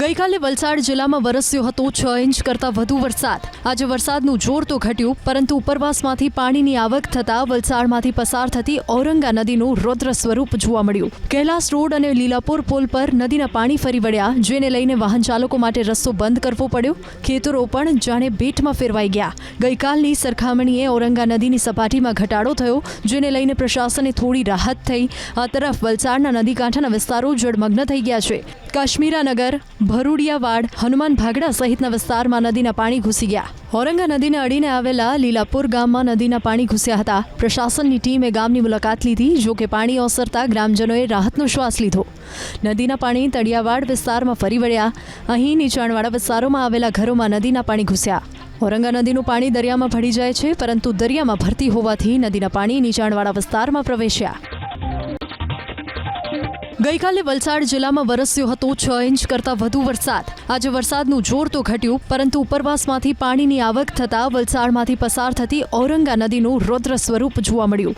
ગઈકાલે વલસાડ જિલ્લામાં વરસ્યો હતો છ ઇંચ કરતાં વધુ વરસાદ. આજે વરસાદનું જોર તો ઘટ્યું, પરંતુ ઉપરવાસમાંથી પાણીની આવક થતાં વલસાડમાંથી પસાર થતી ઔરંગા નદીનું રૌદ્ર સ્વરૂપ જોવા મળ્યું. કૈલાસ રોડ અને લીલાપુર પુલ પર નદીના પાણી ફરી વળ્યા, જેને લઈને વાહન ચાલકો માટે રસ્તો બંધ કરવો પડ્યો. ખેતરો પણ જાણે બેટમાં ફેરવાઈ ગયા. ગઈકાલની સરખામણીએ ઔરંગા નદીની સપાટીમાં ઘટાડો થયો, જેને લઈને પ્રશાસને થોડી રાહત થઈ. આ તરફ વલસાડના નદી કાંઠાના વિસ્તારો જળમગ્ન થઈ ગયા છે. કાશ્મીરાનગર, ભરૂડિયાવાડ, હનુમાન ભાગડા સહિતના વિસ્તારમાં નદીના પાણી ઘૂસી ગયા. ઔરંગા નદીને અડીને આવેલા લીલાપુર ગામમાં નદીના પાણી ઘૂસ્યા હતા. પ્રશાસનની ટીમે ગામની મુલાકાત લીધી, જો કે પાણી ઓસરતા ગ્રામજનોએ રાહતનો શ્વાસ લીધો. નદીના પાણી તળિયાવાડ વિસ્તારમાં ફરી વળ્યા. અહીં નીચાણવાળા વિસ્તારોમાં આવેલા ઘરોમાં નદીના પાણી ઘૂસ્યા. ઔરંગા નદીનું પાણી દરિયામાં ભળી જાય છે, પરંતુ દરિયામાં ભરતી હોવાથી નદીના પાણી નીચાણવાળા વિસ્તારમાં પ્રવેશ્યા. ગઈકાલે વલસાડ જિલ્લામાં વરસ્યો હતો છ ઇંચ કરતાં વધુ વરસાદ. આજે વરસાદનું જોર તો ઘટ્યું, પરંતુ ઉપરવાસમાંથી પાણીની આવક થતાં વલસાડમાંથી પસાર થતી ઔરંગા નદીનું રૌદ્ર સ્વરૂપ જોવા મળ્યું.